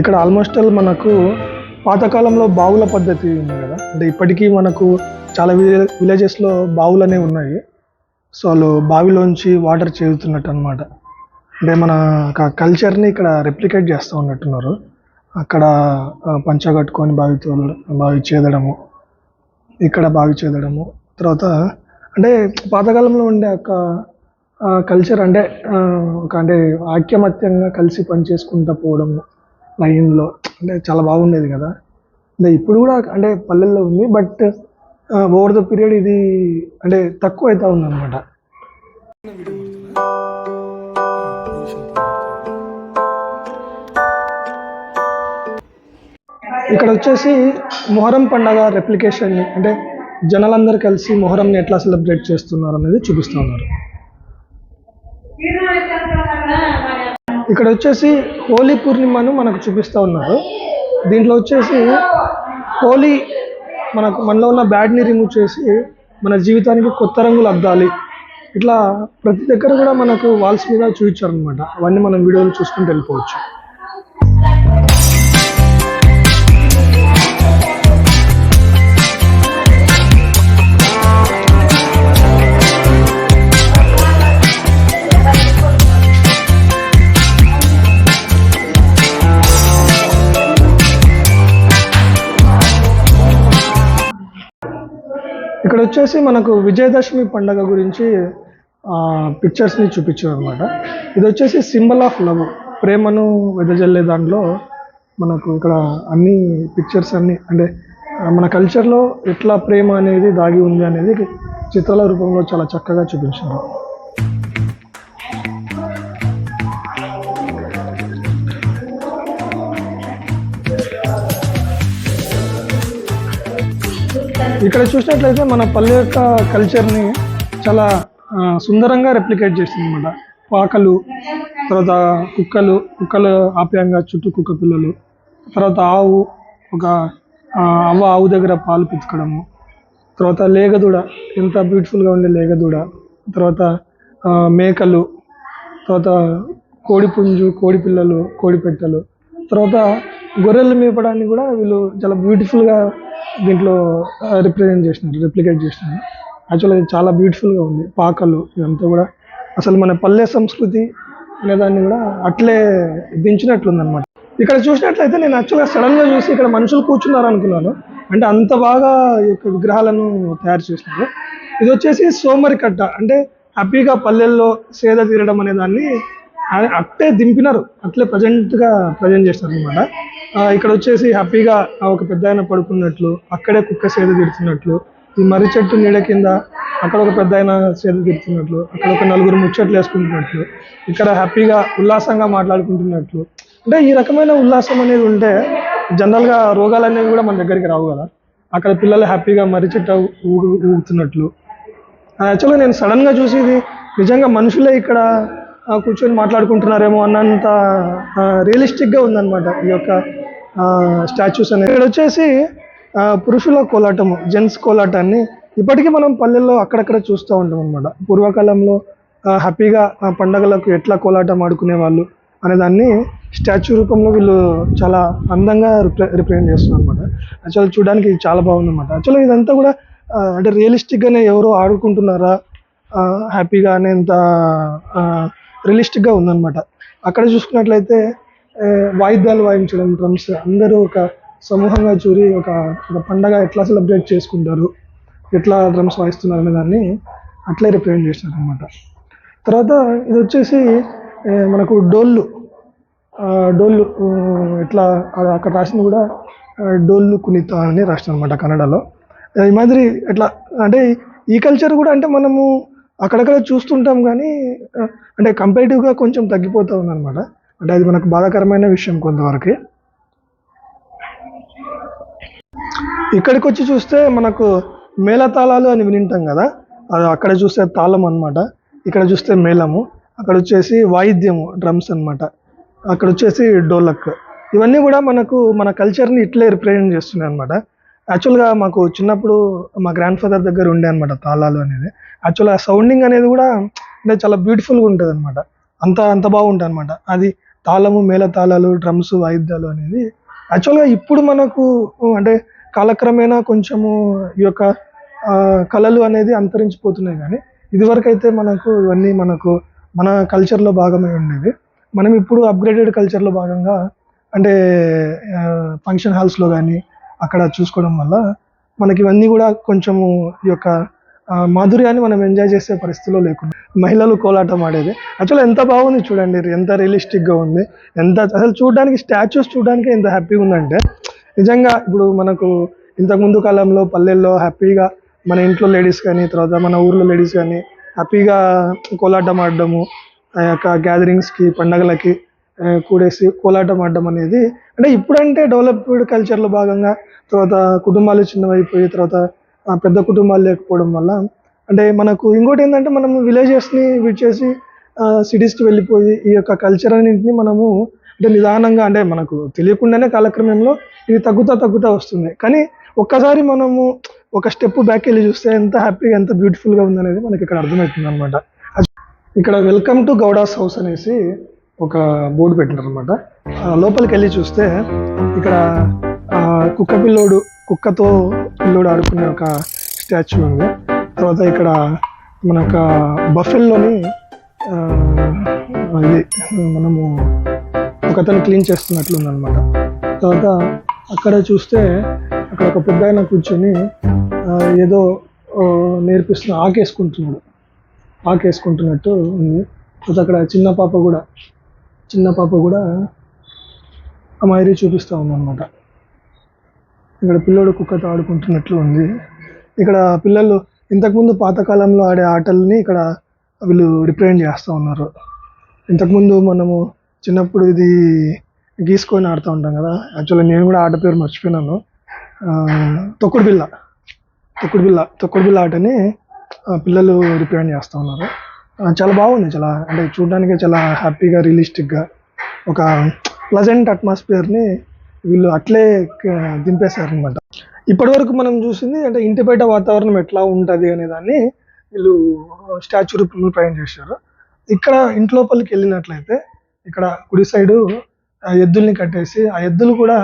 ఇక్కడ almost all మనకు పాతకాలంలో బావుల పద్ధతి ఉంది కదా. అంటే ఇప్పటికీ మనకు చాలా విలే విలేజెస్లో బావులు అనేవి ఉన్నాయి. సో వాళ్ళు బావిలోంచి వాటర్ చేరుతున్నట్టు అనమాట అంటే మన కల్చర్ని ఇక్కడ రెప్లికేట్ చేస్తూ ఉన్నట్టున్నారు. అక్కడ పంచ కట్టుకొని బావి తోలడం బావి చేదడము ఇక్కడ బావి చేదడము తర్వాత అంటే పాతకాలంలో ఉండే ఒక కల్చర్ అంటే ఒక అంటే ఐక్యమత్యంగా కలిసి పని చేసుకుంటూ పోవడము లైన్లో. అంటే చాలా బాగుండేది కదా. అంటే ఇప్పుడు కూడా అంటే పల్లెల్లో ఉంది బట్ ఓవర్ ద పీరియడ్ ఇది అంటే తక్కువ అవుతా ఉందన్నమాట. ఇక్కడ వచ్చేసి మొహరం పండగ రెప్లికేషన్ అంటే జనాలందరూ కలిసి మొహరంని ఎట్లా సెలబ్రేట్ చేస్తున్నారు అనేది చూపిస్తున్నారు ఇక్కడ వచ్చేసి హోలీ పూర్ణిమను మనకు చూపిస్తూ ఉన్నారు. దీంట్లో వచ్చేసి హోలీ మనకు మనలో ఉన్న బ్యాడ్ని రిమూవ్ చేసి మన జీవితానికి కొత్త రంగులు అద్దాలి. ఇట్లా ప్రతి దగ్గర కూడా మనకు వాల్స్ మీద చూపించారు అనమాట అవన్నీ మనం వీడియోలు చూసుకుంటూ వెళ్ళిపోవచ్చు. వచ్చేసి మనకు విజయదశమి పండగ గురించి పిక్చర్స్ని చూపించారు అనమాట ఇది వచ్చేసి సింబల్ ఆఫ్ లవ్ ప్రేమను వెదజల్లే దాంట్లో మనకు ఇక్కడ అన్ని పిక్చర్స్ అన్ని అంటే మన కల్చర్లో ఎట్లా ప్రేమ అనేది దాగి ఉంది అనేది చిత్రాల రూపంలో చాలా చక్కగా చూపించారు. ఇక్కడ చూసినట్లయితే మన పల్లె యొక్క కల్చర్ని చాలా సుందరంగా రెప్లికేట్ చేస్తుంది అనమాట పాకలు తర్వాత కుక్కలు కుక్కలు ఆప్యాయంగా చుట్టూ కుక్క పిల్లలు తర్వాత ఆవు ఒక అవ్వ ఆవు దగ్గర పాలు పితకడము తర్వాత లేగదూడ ఎంత బ్యూటిఫుల్గా ఉండే లేగదూడ తర్వాత మేకలు తర్వాత కోడి పుంజు కోడి పిల్లలు కోడి తర్వాత గొర్రెలు మేపడాన్ని కూడా వీళ్ళు చాలా బ్యూటిఫుల్గా దీంట్లో రిప్రజెంట్ చేసినారు రిప్లికేట్ చేసినారు యాక్చువల్గా అది చాలా బ్యూటిఫుల్గా ఉంది. పాకలు ఇదంతా కూడా అసలు మన పల్లె సంస్కృతి అనే దాన్ని కూడా అట్లే దించినట్లుందనమాట ఇక్కడ చూసినట్లయితే నేను యాక్చువల్గా సడన్గా చూసి ఇక్కడ మనుషులు కూర్చున్నారు అనుకున్నాను అంటే అంత బాగా ఈ యొక్క విగ్రహాలను తయారు చేసినారు ఇది వచ్చేసి సోమరి కట్ట అంటే హ్యాపీగా పల్లెల్లో సేద తీరడం అనే దాన్ని అట్టే దింపినారు. అట్లే ప్రజెంట్గా ప్రజెంట్ చేస్తారు అనమాట ఇక్కడ వచ్చేసి హ్యాపీగా ఒక పెద్ద ఆయన పడుకున్నట్లు అక్కడే కుక్క సేద తీరుతున్నట్లు ఈ మర్రి చెట్టు నీడ కింద అక్కడ ఒక పెద్ద ఆయన సేద తీరుతున్నట్లు అక్కడ ఒక నలుగురు ముచ్చట్లు వేసుకుంటున్నట్లు ఇక్కడ హ్యాపీగా ఉల్లాసంగా మాట్లాడుకుంటున్నట్లు. అంటే ఈ రకమైన ఉల్లాసం అనేది ఉంటే జనరల్గా రోగాలు అనేవి కూడా మన దగ్గరికి రావు కదా. అక్కడ పిల్లలు హ్యాపీగా మర్రి చెట్టు ఊగు ఊగుతున్నట్లు. యాక్చువల్గా నేను సడన్గా చూసి ఇది నిజంగా మనుషులే ఇక్కడ కూర్చొని మాట్లాడుకుంటున్నారేమో అన్నంత రియలిస్టిక్గా ఉందన్నమాట ఈ యొక్క స్టాచ్యూస్ అనేది ఇక్కడ వచ్చేసి పురుషుల కోలాటము జెంట్స్ కోలాటాన్ని ఇప్పటికీ మనం పల్లెల్లో అక్కడక్కడ చూస్తూ ఉంటాం అనమాట పూర్వకాలంలో హ్యాపీగా పండగలకు ఎట్లా కోలాటం ఆడుకునే వాళ్ళు అనే దాన్ని స్టాచ్యూ రూపంలో వీళ్ళు చాలా అందంగా రిప్ర రిప్రజెంట్ చేస్తున్నారు అనమాట యాక్చువల్ చూడడానికి చాలా బాగుందన్నమాట. యాక్చువల్గా ఇదంతా కూడా అంటే రియలిస్టిక్గానే ఎవరో ఆడుకుంటున్నారా ఆ, హ్యాపీగా అనేంత రియలిస్టిక్గా ఉందన్నమాట. అక్కడ చూసుకున్నట్లయితే వాయిద్యాలు వాయించడం డ్రమ్స్ అందరూ ఒక సమూహంగా చూరి ఒక ఒక పండగ ఎట్లా సెలబ్రేట్ చేసుకుంటారు ఎట్లా డ్రమ్స్ వాయిస్తున్నారు అనే దాన్ని అట్లే రిప్రజెంట్ చేసినారు అనమాట తర్వాత ఇది వచ్చేసి మనకు డోళ్ళు డోళ్ళు ఎట్లా అక్కడ రాసింది కూడా డోళ్ళు కునిత అని రాసిన అనమాట కన్నడలో. ఈ మాదిరి ఎట్లా అంటే ఈ కల్చర్ కూడా అంటే మనము అక్కడక్కడ చూస్తుంటాం కానీ అంటే కంపేటివ్గా కొంచెం తగ్గిపోతూ ఉందన్నమాట. అంటే అది మనకు బాధాకరమైన విషయం కొంతవరకు. ఇక్కడికి వచ్చి చూస్తే మనకు మేళతాళాలు అని వినింటాం కదా అది అక్కడ చూస్తే తాళం అనమాట ఇక్కడ చూస్తే మేళము అక్కడ వచ్చేసి వాయిద్యము డ్రమ్స్ అనమాట అక్కడ వచ్చేసి డోలక్. ఇవన్నీ కూడా మనకు మన కల్చర్ని ఇట్లే రిప్రజెంట్ చేస్తున్నాయి అనమాట యాక్చువల్గా మాకు చిన్నప్పుడు మా గ్రాండ్ ఫాదర్ దగ్గర ఉండే అనమాట తాళాలు అనేది యాక్చువల్గా సౌండింగ్ అనేది కూడా అంటే చాలా బ్యూటిఫుల్గా ఉంటుంది అనమాట అంత అంత బాగుంటుంది అనమాట అది తాళము మేళ తాళాలు డ్రమ్స్ వాయిద్యాలు అనేది. యాక్చువల్గా ఇప్పుడు మనకు అంటే కాలక్రమేణా కొంచెము ఈ యొక్క కళలు అనేది అంతరించిపోతున్నాయి కానీ ఇదివరకు అయితే మనకు ఇవన్నీ మనకు మన కల్చర్లో భాగమై ఉండేవి. మనం ఇప్పుడు అప్గ్రేడెడ్ కల్చర్లో భాగంగా అంటే ఫంక్షన్ హాల్స్లో కానీ అక్కడ చూసుకోవడం వల్ల మనకి ఇవన్నీ కూడా కొంచెము ఈ యొక్క మాధుర్యాన్ని మనం ఎంజాయ్ చేసే పరిస్థితిలో లేకుండా. మహిళలు కోలాటం ఆడేది. యాక్చువల్ ఎంత బాగుంది చూడండి ఎంత రియలిస్టిక్గా ఉంది. ఎంత అసలు చూడడానికి స్టాచ్యూస్ చూడడానికి ఎంత హ్యాపీగా ఉందంటే నిజంగా ఇప్పుడు మనకు ఇంతకుముందు కాలంలో పల్లెల్లో హ్యాపీగా మన ఇంట్లో లేడీస్ కానీ తర్వాత మన ఊర్లో లేడీస్ కానీ హ్యాపీగా కోలాటం ఆడడము ఆ యొక్క గ్యాదరింగ్స్కి పండగలకి కూడేసి కోలాటం ఆడడం అనేది అంటే ఇప్పుడంటే డెవలప్డ్ కల్చర్లో భాగంగా తర్వాత కుటుంబాలు చిన్నవైపోయి తర్వాత పెద్ద కుటుంబాలు లేకపోవడం వల్ల అంటే మనకు ఇంకోటి ఏంటంటే మనం విలేజెస్ని విడిచేసి సిటీస్కి వెళ్ళిపోయి ఈ యొక్క కల్చర్ అన్నింటినీ మనము అంటే నిదానంగా అంటే మనకు తెలియకుండానే కాలక్రమంలో ఇది తగ్గుతా తగ్గుతా వస్తుంది. కానీ ఒక్కసారి మనము ఒక స్టెప్ బ్యాక్ వెళ్ళి చూస్తే ఎంత హ్యాపీగా ఎంత బ్యూటిఫుల్గా ఉందనేది మనకి ఇక్కడ అర్థమవుతుంది అనమాట ఇక్కడ వెల్కమ్ టు గౌడాస్ హౌస్ అనేసి ఒక బోర్డు పెట్టినారు అనమాట లోపలికి వెళ్ళి చూస్తే ఇక్కడ కుక్క పిల్లోడు కుక్కతో పిల్లోడు ఆడుకునే ఒక స్టాచ్యూ ఉంది. తర్వాత ఇక్కడ మన యొక్క బఫెల్లోని ఇది మనము ఒక అతను క్లీన్ చేస్తున్నట్లు ఉందన్నమాట. తర్వాత అక్కడ చూస్తే అక్కడ ఒక పెద్ద ఆయన కూర్చొని ఏదో నేర్పిస్తున్న ఆకేసుకుంటున్నాడు. ఆకేసుకుంటున్నట్టు ఉంది. తర్వాత అక్కడ చిన్న పాప కూడా చిన్న పాప కూడా ఆ చూపిస్తూ ఉందన్నమాట. ఇక్కడ పిల్లోడు కుక్కతో ఆడుకుంటున్నట్లు ఉంది. ఇక్కడ పిల్లలు ఇంతకుముందు పాతకాలంలో ఆడే ఆటల్ని ఇక్కడ వీళ్ళు రిప్రజెంట్ చేస్తూ ఉన్నారు. ఇంతకుముందు మనము చిన్నప్పుడు ఇది గీసుకొని ఆడుతూ ఉంటాం కదా. యాక్చువల్గా నేను కూడా ఆట పేరు మర్చిపోయినాను. తొక్కుడు బిల్ల తొక్కుడు బిల్ల తొక్కుడు బిల్ల ఆటని పిల్లలు రిప్రజెంట్ చేస్తూ ఉన్నారు. చాలా బాగుంది చాలా అంటే చూడడానికి చాలా హ్యాపీగా రియలిస్టిక్గా ఒక ప్లజెంట్ అట్మాస్ఫియర్ని వీళ్ళు అట్లే క- దింపేశారనమాట ఇప్పటివరకు మనం చూసింది అంటే ఇంటి బయట వాతావరణం ఎట్లా ఉంటుంది అనే దాన్ని వీళ్ళు స్టాచ్యూ రూపంలో ప్రయాణం చేశారు. ఇక్కడ ఇంట్లోపలికి వెళ్ళినట్లయితే ఇక్కడ కుడి సైడు ఆ ఎద్దుల్ని కట్టేసి ఆ ఎద్దులు కూడా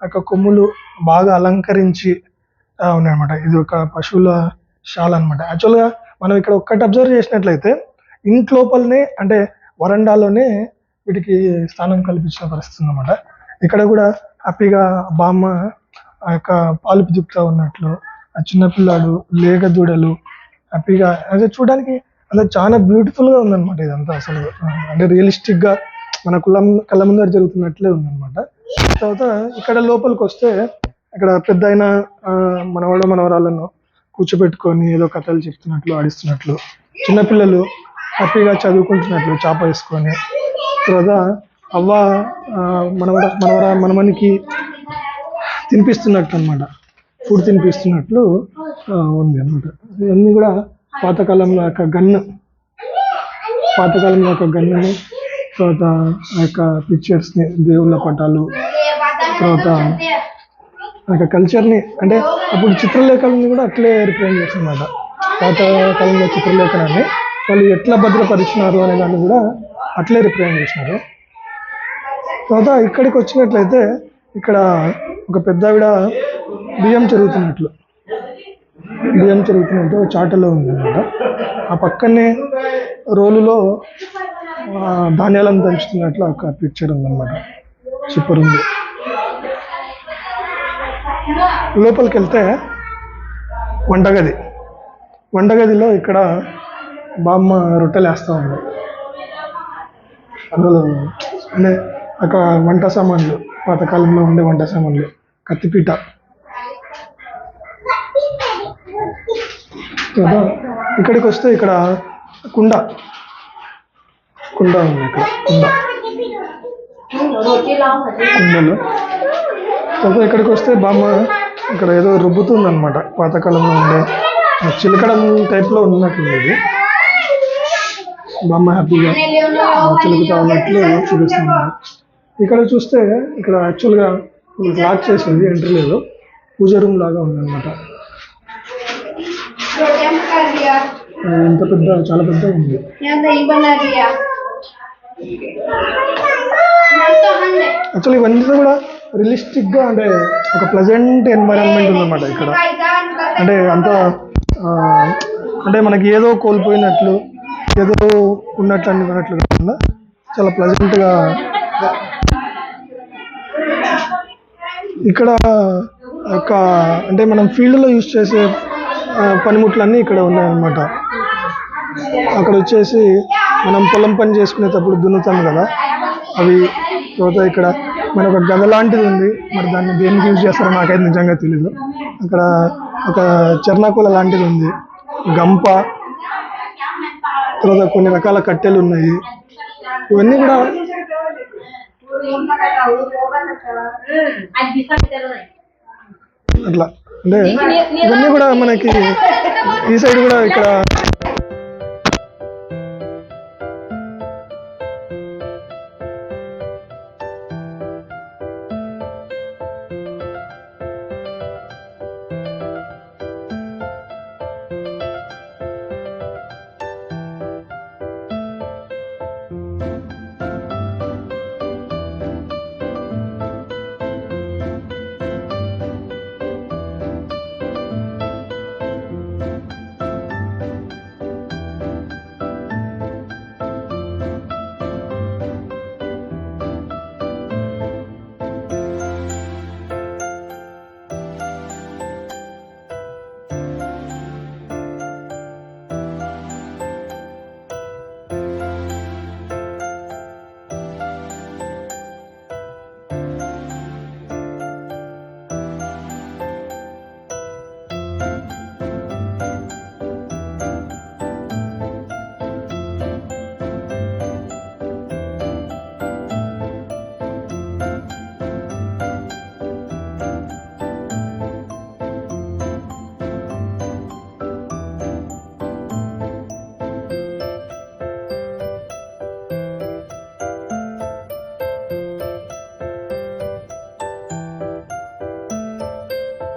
ఒక యొక్క కొమ్ములు బాగా అలంకరించి ఉన్నాయన్నమాట. ఇది ఒక పశువుల శాల అనమాట యాక్చువల్గా మనం ఇక్కడ ఒక్కటి అబ్జర్వ్ చేసినట్లయితే ఇంట్లోపలనే అంటే వరండాలోనే వీటికి స్థానం కల్పించిన పరిస్థితి అనమాట ఇక్కడ కూడా హ్యాపీగా బామ్మ ఆ యొక్క పాలు పితుకుతా ఉన్నట్లు ఆ చిన్నపిల్లాడు లేగ దూడలు హ్యాపీగా అదే చూడడానికి అదే చాలా బ్యూటిఫుల్గా ఉందన్నమాట ఇదంతా అసలు. అంటే రియలిస్టిక్గా మన కులం కళ్ళ ముందర జరుగుతున్నట్లే ఉందన్నమాట. తర్వాత ఇక్కడ లోపలికి వస్తే ఇక్కడ పెద్ద అయిన మనవాళ్ళ మనవరాలను కూర్చోబెట్టుకొని ఏదో కథలు చెప్తున్నట్లు ఆడిస్తున్నట్లు చిన్నపిల్లలు హ్యాపీగా చదువుకుంటున్నట్లు చాప వేసుకొని తర్వాత అవ్వ ఆ, మనవడ మనవర మనమనికి తినిపిస్తున్నట్టు అనమాట ఫుడ్ తినిపిస్తున్నట్లు ఉంది అనమాట ఇవన్నీ కూడా పాతకాలంలో యొక్క గన్ను పాతకాలంలో యొక్క గన్నుని తర్వాత ఆ యొక్క పిక్చర్స్ని దేవుళ్ళ పటాలు తర్వాత ఆ యొక్క కల్చర్ని అంటే అప్పుడు చిత్రలేఖనాన్ని కూడా అట్లే రిప్రజెంట్ చేస్తున్నమాట పాతకాలంలో చిత్రలేఖనాన్ని వాళ్ళు ఎట్లా భద్రపరిచినారు అనే దాన్ని కూడా అట్లే రిప్రజెంట్ చేసినారు. తర్వాత ఇక్కడికి వచ్చినట్లయితే ఇక్కడ ఒక పెద్దావిడ బియ్యం చెరుగుతున్నట్లు. బియ్యం చెరుగుతున్నట్టు చాటలో ఉందన్నమాట. ఆ పక్కనే రోలులో ధాన్యాలను దంచుతున్నట్లు ఒక పిక్చర్ ఉందన్నమాట. సూపర్ ఉంది. లోపలికి వెళ్తే వంటగది. వంటగదిలో ఇక్కడ బామ్మ రొట్టెలు వేస్తూ ఉంది. అందులో అంటే ఒక వంట సామాన్లు పాతకాలంలో ఉండే వంట సామాన్లు కత్తిపీట. కదా ఇక్కడికి వస్తే ఇక్కడ కుండ. కుండ ఉంది ఇక్కడ కుండ. కుండలు. తర్వాత ఇక్కడికి వస్తే బామ్మ ఇక్కడ ఏదో రుబ్బుతుంది అనమాట పాతకాలంలో ఉండే ఆ చిలకడం టైప్లో ఉన్నట్టుంది ఇది బామ్మ హ్యాపీగా చిలుకుతా ఉన్నట్లు చూపిస్తున్నారు ఇక్కడ చూస్తే ఇక్కడ యాక్చువల్గా లాక్ చేసింది ఎంట్రీ లేదు. పూజ రూమ్ లాగా ఉందన్నమాట. ఇంత పెద్ద చాలా పెద్ద ఉంది. యాక్చువల్లీ ఇవన్నీ కూడా రియలిస్టిక్గా అంటే ఒక ప్లెజెంట్ ఎన్వైరన్మెంట్ ఉందన్నమాట ఇక్కడ. అంటే అంత అంటే మనకి ఏదో కోల్పోయినట్లు ఏదో ఉన్నట్లు అనుకున్నట్లు కాకుండా చాలా ప్లెజెంట్గా ఇక్కడ ఒక అంటే మనం ఫీల్డ్లో యూజ్ చేసే పనిముట్లన్నీ ఇక్కడ ఉన్నాయన్నమాట. అక్కడ వచ్చేసి మనం పొలం పని చేసుకునేటప్పుడు దున్నుతాం కదా అవి తర్వాత ఇక్కడ మన ఒక గద లాంటిది ఉంది. మరి దాన్ని దేనికి యూజ్ చేస్తారో నాకైతే నిజంగా తెలీదు. అక్కడ ఒక చెర్నాకుల లాంటిది ఉంది. గంప తర్వాత కొన్ని రకాల కట్టెలు ఉన్నాయి. ఇవన్నీ కూడా అట్లా. అంటే ఇవన్నీ కూడా మనకి ఈ సైడ్ కూడా ఇక్కడ